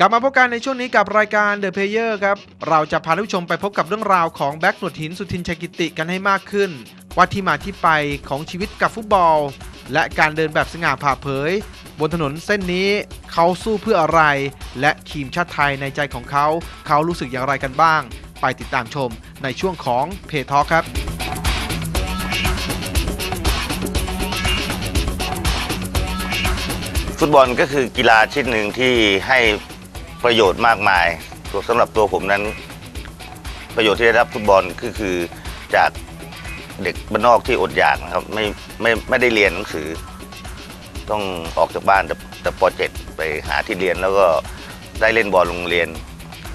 กลับมาพบกันในช่วงนี้กับรายการ The Player ครับ เราจะพาท่านผู้ชมไปพบกับเรื่องราวของแบ็กหนวดหินสุทินชัยกิติกันให้มากขึ้น ว่าที่มาที่ไปของชีวิตกับฟุตบอล และการเดินแบบสง่าผ่าเผย บนถนนเส้นนี้เขาสู้เพื่ออะไร และทีมชาติไทยในใจของเขา เขารู้สึกอย่างไรกันบ้าง ไปติดตามชมในช่วงของเพทอครับฟุตบอลก็คือกีฬาชนิดหนึ่งที่ให้ ประโยชน์มากมายตัวสำหรับตัวผมนั้น ประโยชน์ที่ได้รับฟุตบอลก็คือจากเด็กบ้านนอกที่อดอยากนะครับไม่ไม่ไม่ได้เรียนหนังสือ ต้องออกจากบ้านแต่แต่ป .7 ไปหาที่เรียนแล้วก็ได้เล่นบอลโรงเรียน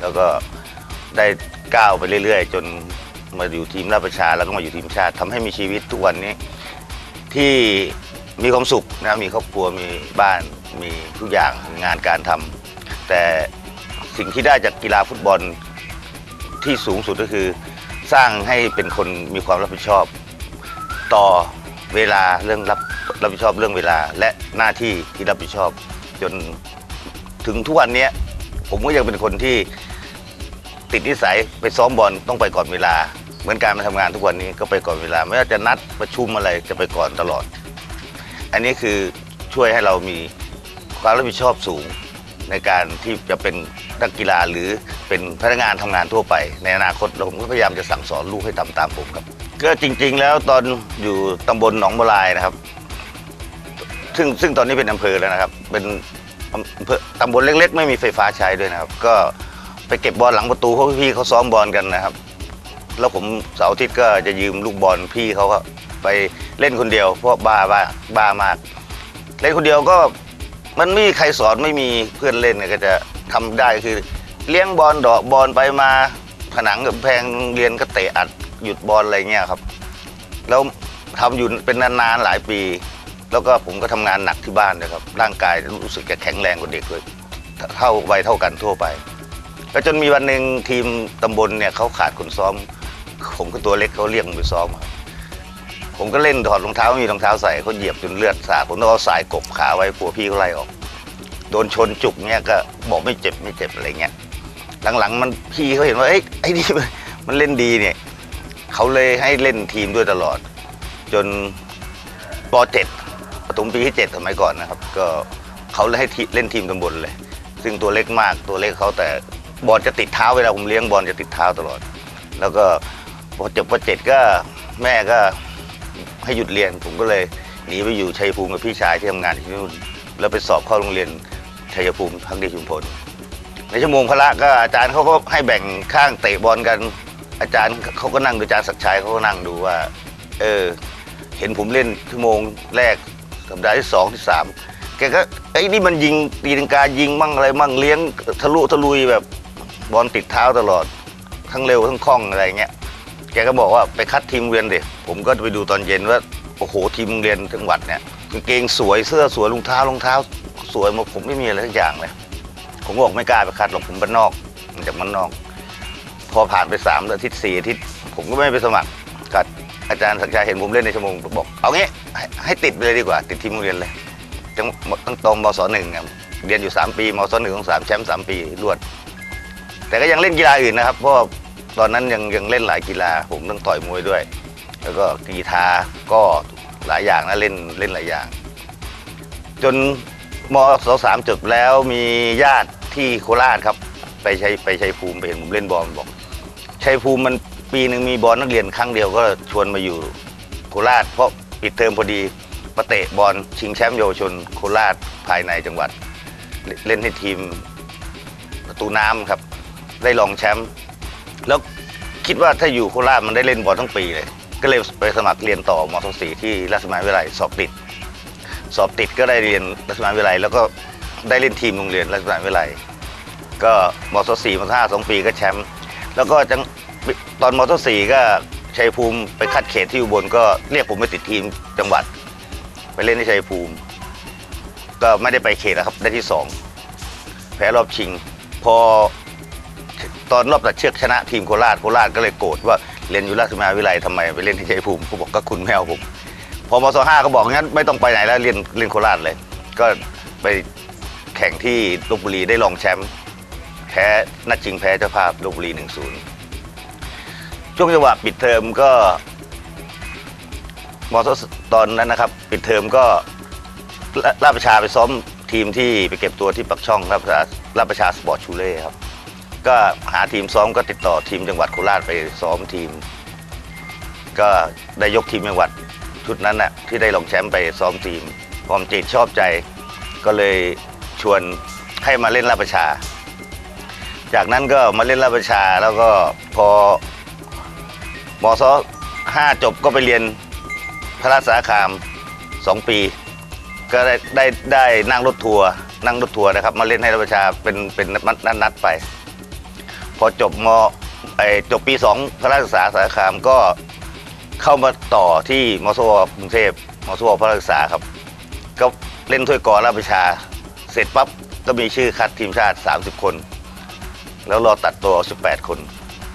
แล้วก็ได้ก้าวไปเรื่อย ๆ จนมาอยู่ทีมราชประชาแล้วก็มาอยู่ทีมชาติทำให้มีชีวิตทุกวันนี้ที่มีความสุขนะมีครอบครัวมีบ้านมีทุกอย่างงานการทำแต่ สิ่งที่ได้จากกีฬาฟุตบอลที่สูงสุดก็คือสร้างให้เป็นคนมีความรับผิดชอบ ต่อเวลาเรื่องรับรับผิดชอบเรื่องเวลา และหน้าที่ที่รับผิดชอบ จนถึงทุกวันนี้ผมก็ยังเป็นคนที่ติดนิสัยไปซ้อมบอลต้องไปก่อนเวลา เหมือนการมาทำงานทุกวันนี้ก็ไปก่อนเวลา ไม่ว่าจะนัดประชุมอะไรจะไปก่อนตลอด อันนี้คือช่วยให้เรามีความรับผิดชอบสูง ในการที่จะเป็นนักกีฬาหรือเป็นพนักงานทำงานทั่วไป ในอนาคตเราผมก็พยายามจะสั่งสอนลูกให้ทำตามผมครับ ก็จริง ๆ แล้วตอนอยู่ตำบลหนองบัวลายนะครับ ซึ่งซึ่งตอนนี้เป็นอำเภอแล้วนะครับ เป็นอำเภอตำบลเล็ก ๆ ไม่มีไฟฟ้าใช้ด้วยนะครับ ก็ไปเก็บบอลหลังประตูเพราะพี่เขาซ้อมบอลกันนะครับแล้วผมเสาร์อาทิตย์ก็จะยืมลูกบอลพี่เขาก็ไปเล่นคนเดียวเพราะบ้าบ้าบ้ามาก เล่นคนเดียวก็ มันไม่มีใครสอนไม่มีเพื่อนเล่นเนี่ยก็จะทำได้คือ เลี้ยงบอลเดอกบอลไปมาผนังกับแพงเรียนก็เตะอัดหยุดบอลอะไรเงี้ยครับ แล้วทำอยู่เป็นนานๆหลายปี แล้วก็ผมก็ทำงานหนักที่บ้านนะครับ ร่างกายรู้สึกจะแข็งแรงกว่าเด็กเลยเท่าวัยเท่ากันทั่วไป แล้วจนมีวันหนึ่งทีมตำบลเนี่ยเขาขาดคนซ้อม ผมก็ตัวเล็กเขาเรียกผมไปซ้อมครับ ผมก็เล่นถอดรองเท้าไม่มีรองเท้าใส่เขาเหยียบจนเลือดสาดผมต้องเอาสายกบขาไว้กลัวพี่เขาไล่ออก โดนชนจุกเนี่ยก็บอกไม่เจ็บไม่เจ็บอะไรเงี้ยหลังๆมันพี่เขาเห็นว่าเอ้ยไอ้นี่มันมันเล่นดีเนี่ยเขาเลยให้เล่นทีมด้วยตลอด จนป .7 ปฐมปีที่ 7 สมัยก่อนนะครับ ก็เขาเลยให้เล่นทีมตำบลเลย ซึ่งตัวเล็กมากตัวเล็กเขาแต่บอลจะติดเท้าเวลาผมเลี้ยงบอลจะติดเท้าตลอด แล้วก็พอจบป .7 ก็แม่ก็ ให้หยุดเรียน ผมก็เลยหนีไปอยู่ชัยภูมิกับพี่ชายที่ทำงานที่นู่นแล้วไปสอบเข้าโรงเรียนชัยภูมิพักดีชุมพล ในชั่วโมงพละก็อาจารย์เขาก็ให้แบ่งข้างเตะบอลกัน อาจารย์เขาก็นั่งดูอาจารย์ศักดิ์ชัยเขาก็นั่งดูว่า เออ เห็นผมเล่นชั่วโมงแรกสัปดาห์ที่สองที่สามแกก็ไอ้นี่มันยิงตีลังกายิงมั่งอะไรมั่งเลี้ยงทะลุทะลุยแบบบอลติดเท้าตลอด ทั้งเร็วทั้งคล่องอะไรเงี้ย แกก็บอกว่าไปคัดทีมเรียนเด็กผมก็ไปดูตอนเย็นว่าโอ้โหทีมเรียนจังหวัดเนี่ยกางเกงสวยเสื้อสวยรองเท้ารองเท้า สวยหมาผมไม่มีอะไรทุกอย่างเลยผมบอกไม่กล้าไปคัดหรอกผมบ้านนอกมาจากบ้านนอก พอผ่านไปสามอาทิตย์สี่อาทิตย์ผมก็ไม่ไปสมัครกัดอาจารย์สักดิ์ชัยเห็นผมเล่นในชั่วโมงบอก เอางี้ให้ให้ติดไปเลยดีกว่า ติดทีมเรียนเลยจังตั้งตรงมศหนึ่งเรียนอยู่สามปีมศหนึ่งของสามแชมป์สามปีรวด แต่ก็ยังเล่นกีฬาอื่นนะครับเพราะว่า ตอนนั้นยังยังเล่นหลายกีฬา ผมต้องต่อยมวยด้วย แล้วก็กีฬาก็หลายอย่างนะเล่นเล่นหลายอย่าง จนมศสามจบแล้วมีญาติที่โคราชครับ ไปใช้ไปชัยภูมิไปเห็นผมเล่นบอลบอกชัยภูมิมันปีหนึ่งมีบอลนักเรียนครั้งเดียวก็ชวนมาอยู่โคราช เพราะปิดเทอมพอดีมาเตะบอลชิงแชมป์เยาวชนโคราชภายในจังหวัด เล่นเล่นให้ทีมประตูน้ำครับ ได้รองแชมป์ แล้วคิดว่าถ้าอยู่โคราชมันได้เล่นบอลทั้งปีเลย ก็เลยไปสมัครเรียนต่อมศสี่ที่ราชมังวิทยาลัยสอบติด สอบติดก็ได้เรียนรัชมหาวิทยาลัยแล้วก็ได้เล่นทีมโรงเรียนรัชมหาวิทยาลัยก็มศสี่มศห้าสองปีก็แชมป์แล้วก็จังตอนมศสี่ก็ชัยภูมิไปคัดเขตที่อุบลก็เรียกผมไปติดทีมจังหวัด ไปเล่นที่ชัยภูมิ ก็ไม่ได้ไปเขตนะครับได้ที่สองแพ้รอบชิง พอ ตอนรอบตัดเชือกชนะทีมโคราชโคราชก็เลยโกรธว่าเรียนอยู่ราชมาวิทยาลัยทำไมไปเล่นที่ชัยภูมิเขาบอกก็คุณแมวผมพอมศห้าเขาบอกงั้นไม่ต้องไปไหนแล้วเรียนเรียนโคราชเลย ก็ไปแข่งที่ลบบุรีได้รองแชมป์แพ้นัดชิงแพ้เจ้าภาพลบบุรี 1-0 ช่วงจังหวะปิดเทอมก็มอสตอนนั้นนะครับ ปิดเทอมก็ลาดประชาไปซ้อมทีมที่ไปเก็บตัวที่ปักช่องลาดประชาลาประชาสปอร์ตชูเล่ครับ ก็หาทีมซ้อมก็ติดต่อทีมจังหวัดโคราชไปซ้อมทีม ก็ได้ยกทีมจังหวัดชุดนั้นนะที่ได้ลงแชมป์ไปซ้อมทีมความจิตชอบใจก็เลยชวนให้มาเล่นลาประชา จากนั้นก็มาเล่นลาประชาแล้วก็พอมศห้าจบก็ไปเรียนพระราชสาคามสองปี ก็ได้ได้ได้นั่งรถทัวร์นั่งรถทัวร์นะครับ มาเล่นให้ลาประชาเป็นเป็นนัดนัดไป พอจบมไอจบปีสองพระราชสาสาคามก็เข้ามาต่อที่มสวกรุงเทพมสวพระราชสาครับ ก็เล่นถ้วยกอราประชา เสร็จปั๊บก็มีชื่อคัดทีมชาติ 30 คน แล้วรอตัดตัว 18 คน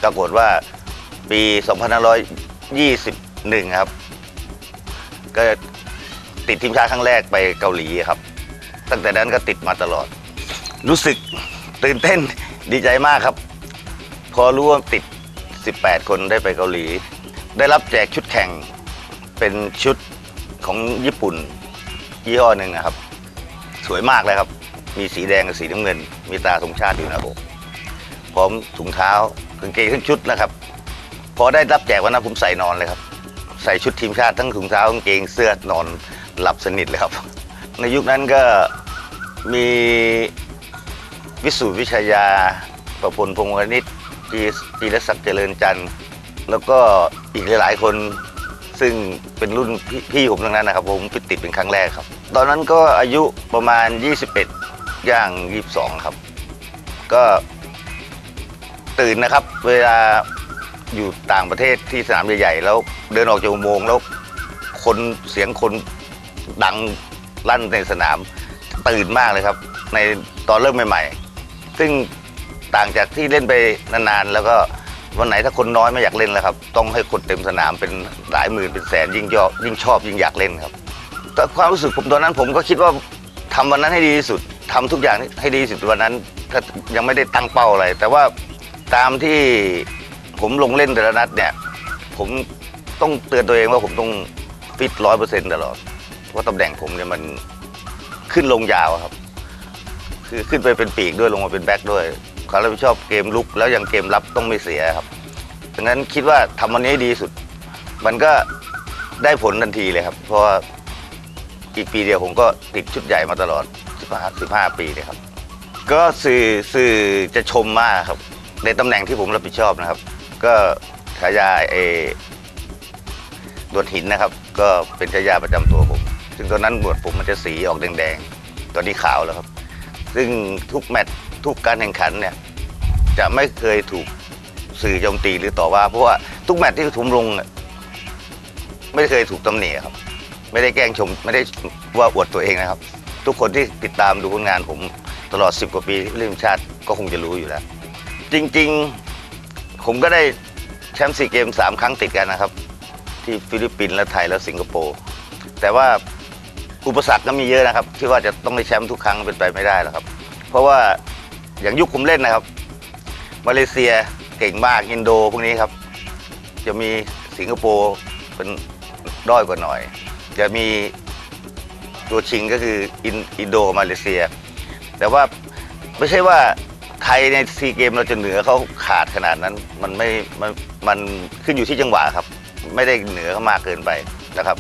ปรากฏว่าปี 2521 ครับ ก็ติดทีมชาติครั้งแรกไปเกาหลีครับ ตั้งแต่นั้นก็ติดมาตลอด รู้สึกตื่นเต้นดีใจมากครับ พอรู้ว่าติด 18 คนได้ไปเกาหลี ได้รับแจกชุดแข่งเป็นชุดของญี่ปุ่นยี่ห้อหนึ่งนะครับ สวยมากเลยครับ มีสีแดงกับสีน้ำเงิน มีตราธงชาติอยู่นะผมพร้อมถุงเท้ากางเกงทั้งชุดนะครับ พอได้รับแจกวันนั้นผมใส่นอนเลยครับ ใส่ชุดทีมชาติทั้งถุงเท้ากางเกงเสื้อนอนหลับสนิทเลยครับ ในยุคนั้นก็มีวิสุทธิวิชยาประพลพงศ์วณิช จีจีรศักดิ์เจริญจันทร์ แล้วก็อีกหลายๆ คนซึ่งเป็นรุ่นพี่พี่ผมทั้งนั้นนะครับ ผมไปติดเป็นครั้งแรกครับ ตอนนั้นก็อายุประมาณ 21 ย่าง 22 ครับ ก็ตื่นนะครับ เวลาอยู่ต่างประเทศที่สนามใหญ่ๆแล้วเดินออกจากอุโมงค์แล้วคนเสียงคนดังลั่นในสนามตื่นมากเลยครับ ในตอนเริ่มใหม่ ๆ ซึ่ง ต่างจากที่เล่นไปนานๆแล้วก็วันไหนถ้าคนน้อยไม่อยากเล่นแล้วครับ ต้องให้คนเต็มสนามเป็นหลายหมื่นเป็นแสนยิ่งยอยิ่งชอบยิ่งอยากเล่นครับแต่ความรู้สึกผมตอนนั้นผมก็คิดว่าทำวันนั้นให้ดีที่สุดทำทุกอย่างให้ดีที่สุดวันนั้นถ้ายังไม่ได้ตั้งเป้าอะไร แต่ว่าตามที่ผมลงเล่นแต่ละนัดเนี่ย ผมต้องเตือนตัวเองว่าผมต้องฟิตร้อยเปอร์เซ็นต์ตลอดเพราะตำแหน่งผมเนี่ยมันขึ้นลงยาวครับ คือขึ้นไปเป็นปีกด้วยลงมาเป็นแบ็คด้วย ความรับผิดชอบเกมลุก แล้วยังเกมรับต้องไม่เสียครับดังนั้นคิดว่าทำวันนี้ให้ดีสุด มันก็ได้ผลทันทีเลยครับ เพราะว่าอีกปีเดียวผมก็ติดชุดใหญ่มาตลอด 15 15 ปีเลยครับ ก็สื่อสื่อจะชมมากครับ ในตำแหน่งที่ผมรับผิดชอบนะครับ ก็ฉายาเอดวดหินนะครับ ก็เป็นฉายาประจำตัวผมซึ่งตอนนั้นบวดผมมันจะสีออกแดงๆ ตอนนี้ขาวแล้วครับ ซึ่งทุกแมตช์ทุกการแข่งขันเนี่ยจะไม่เคยถูกสื่อโจมตีหรือต่อว่า เพราะว่าทุกแมตช์ที่ผมลงเนี่ยไม่เคยถูกตำหนิครับ ไม่ได้แกล้งชมไม่ได้ว่าอวดตัวเองนะครับ ทุกคนที่ติดตามดูผลงานผมตลอด 10 กว่าปีที่เล่นทีมชาติก็คงจะรู้อยู่แล้ว จริงๆผมก็ได้แชมป์ซีเกมสามครั้งติดกันนะครับ ที่ฟิลิปปินส์และไทยและสิงคโปร์แต่ว่า อุปสรรคก็มีเยอะนะครับที่ว่าจะต้องได้แชมป์ทุกครั้งเป็นไปไม่ได้หรอกครับ เพราะว่าอย่างยุคผมเล่นนะครับ มาเลเซียเก่งมากอินโดพวกนี้ครับ จะมีสิงคโปร์เป็นด้อยกว่าหน่อย จะมีตัวชิงก็คืออินอินโดมาเลเซีย แต่ว่าไม่ใช่ว่าไทยในซีเกมเราจะเหนือเขาขาดขนาดนั้นมันไม่มันมันขึ้นอยู่ที่จังหวะครับ ไม่ได้เหนือเขามากเกินไปนะครับ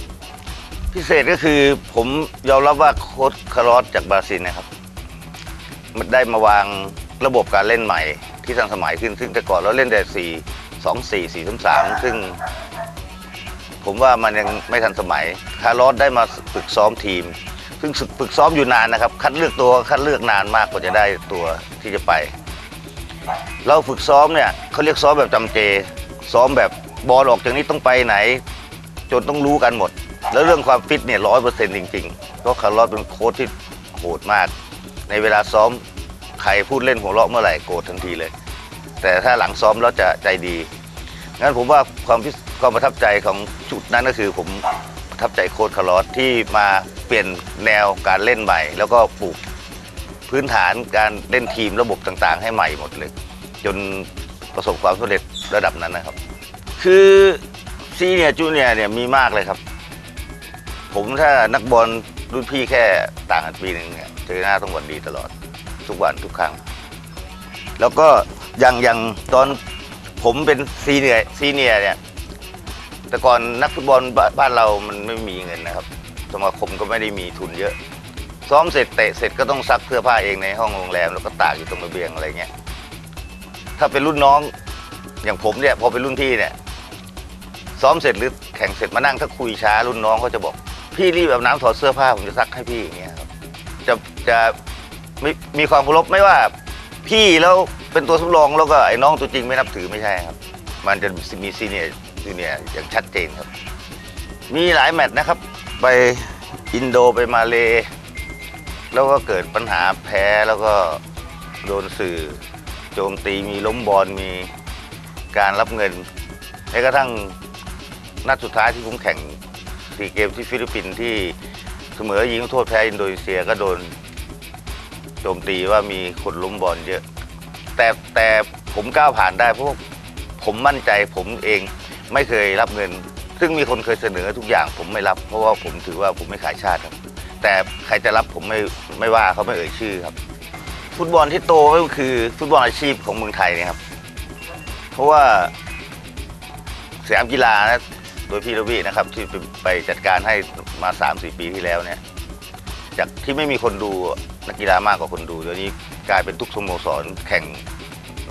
พิเศษก็คือผมยอมรับว่าโค้ชคาร์ลอสจากบราซิลนะครับ มันได้มาวางระบบการเล่นใหม่ ที่ทันสมัยขึ้น ซึ่งแต่ก่อนเราเล่นแต่สี่สองสี่สี่สามสามซึ่ง ผมว่ามันยังไม่ทันสมัย คาร์ลอสได้มาฝึกซ้อมทีม ซึ่งฝึกซ้อมอยู่นานนะครับ คัดเลือกตัวคัดเลือกนานมากกว่าจะได้ตัวที่จะไป เราฝึกซ้อมเนี่ยเขาเรียกซ้อมแบบจำเจ ซ้อมแบบบอลออกจากนี้ต้องไปไหน จนต้องรู้กันหมด แล้วเรื่องความฟิตเนี่ยร้อยเปอร์เซ็นต์จริงๆเพราะคาร์ลอสเป็นโค้ชที่โหดมาก ในเวลาซ้อมใครพูดเล่นหัวเราะเมื่อไหร่โกรธทันทีเลย แต่ถ้าหลังซ้อมแล้วจะใจดี งั้นผมว่าความพิความประทับใจของจุดนั้นก็คือผมประทับใจโค้ชคาร์ลอสที่มาเปลี่ยนแนวการเล่นใหม่ แล้วก็ปลูกพื้นฐานการเล่นทีมระบบต่างๆ ให้ใหม่หมดเลย จนประสบความสำเร็จระดับนั้นนะครับ คือซีเนียจูเนียเนี่ยมีมากเลยครับ ผมถ้านักบอลรุ่นพี่แค่ต่างกันปีหนึ่งเนี่ยเจอหน้าต้องหวัดดีตลอด ทุกวันทุกครั้ง แล้วก็อย่างอย่างตอนผมเป็นซีเนียซีเนียเนี่ยแต่ก่อนนักฟุตบอลบบ้านเรามันไม่มีเงินนะครับสมาคมก็ไม่ได้มีทุนเยอะ ซ้อมเสร็จเตะเสร็จก็ต้องซักเสื้อผ้าเองในห้องโรงแรมแล้วก็ตากอยู่ตรงระเบียงอะไรเงี้ยถ้าเป็นรุ่นน้องอย่างผมเนี่ยพอเป็นรุ่นพี่เนี่ยซ้อมเสร็จหรือแข่งเสร็จมานั่งถ้าคุยช้ารุ่นน้องเขาจะบอก พี่รีบอาบน้ำถอดเสื้อผ้าผมจะซักให้พี่อย่างเงี้ยครับจะจะม่มีความเคารพไม่ว่า พี่แล้วเป็นตัวสำรองแล้วก็ไอ้น้องตัวจริงไม่นับถือไม่ใช่ครับ มันจะมีซีเนียร์ซีเนียร์อย่างชัดเจนครับ มีหลายแมตช์นะครับ ไปอินโดไปมาเลแล้วก็เกิดปัญหาแพ้แล้วก็โดนสื่อโจมตีมีล้มบอลมีการรับเงินแม้กระทั่งนัดสุดท้ายที่ผมแข่ง ซีเกมที่ฟิลิปปินส์ที่เสมอยิงโทษแพ้อินโดนีเซียก็โดนโจมตีว่ามีคนล้มบอลเยอะ แต่แต่ผมก้าวผ่านได้เพราะผมมั่นใจผมเองไม่เคยรับเงิน ซึ่งมีคนเคยเสนอทุกอย่างผมไม่รับ เพราะว่าผมถือว่าผมไม่ขายชาติครับ แต่ใครจะรับผมไม่ไม่ว่าเขาไม่เอ่ยชื่อครับ ฟุตบอลที่โตก็คือฟุตบอลอาชีพของเมืองไทยนี่ยครับ เพราะว่าสยามกีฬานะ โดยพี่ระวีนะครับที่ไปจัดการให้มา3-4ปีที่แล้วเนี่ยจากที่ไม่มีคนดูนักกีฬามากกว่าคนดูเดี๋ยวนี้กลายเป็นทุกสโมสรแข่ง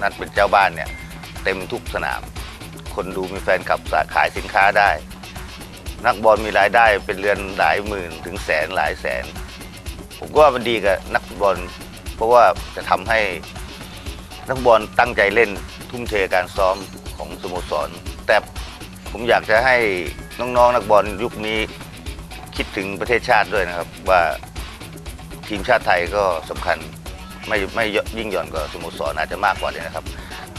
นัดเป็นเจ้าบ้านเนี่ยเต็มทุกสนาม คนดูมีแฟนคลับขายสินค้าได้ นักบอลมีรายได้เป็นเรือนหลายหมื่นถึงแสนหลายแสน ผมก็ว่ามันดีกับนักบอล เพราะว่าจะทำให้นักบอลตั้งใจเล่นทุ่มเทการซ้อมของสโมสร แต่ ผมอยากจะให้น้องๆนักบอลยุคนี้คิดถึงประเทศชาติด้วยนะครับว่าทีมชาติไทยก็สำคัญไม่ไม่ยิ่งหย่อนกว่าสโมสรอาจจะมากกว่าเลยนะครับ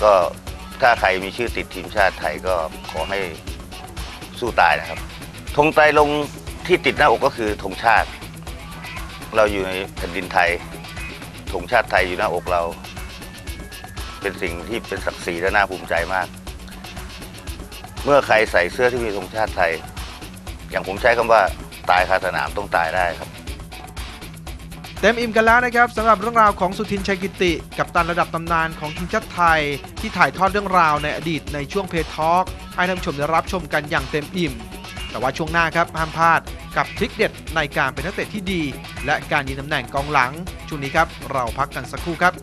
ก็ถ้าใครมีชื่อติดทีมชาติไทยก็ขอให้สู้ตายนะครับธงไตรลงที่ติดหน้าอกก็คือธงชาติ เราอยู่ในแผ่นดินไทยธงชาติไทยอยู่หน้าอกเรา เป็นสิ่งที่เป็นศักดิ์ศรีและน่าภูมิใจมาก มื่อใครใส่เสื้อที่มีธงชาติไทย อย่างผมใช้คำว่าตายคาสนามต้องตายได้ครับ เต็มอิ่มกันแล้วนะครับสำหรับเรื่องราวของสุทินชัยกิติ กับตันระดับตำนานของทีมชาติไทย ที่ถ่ายทอดเรื่องราวในอดีตในช่วงเพจทอล์กให้ท่านผู้ชมได้รับชมกันอย่างเต็มอิ่ม แต่ว่าช่วงหน้าครับห้ามพลาดกับทริคเด็ดในการเป็นนักเตะที่ดี และการยืนตำแหน่งกองหลังช่วงนี้ครับเราพักกันสักครู่ครับ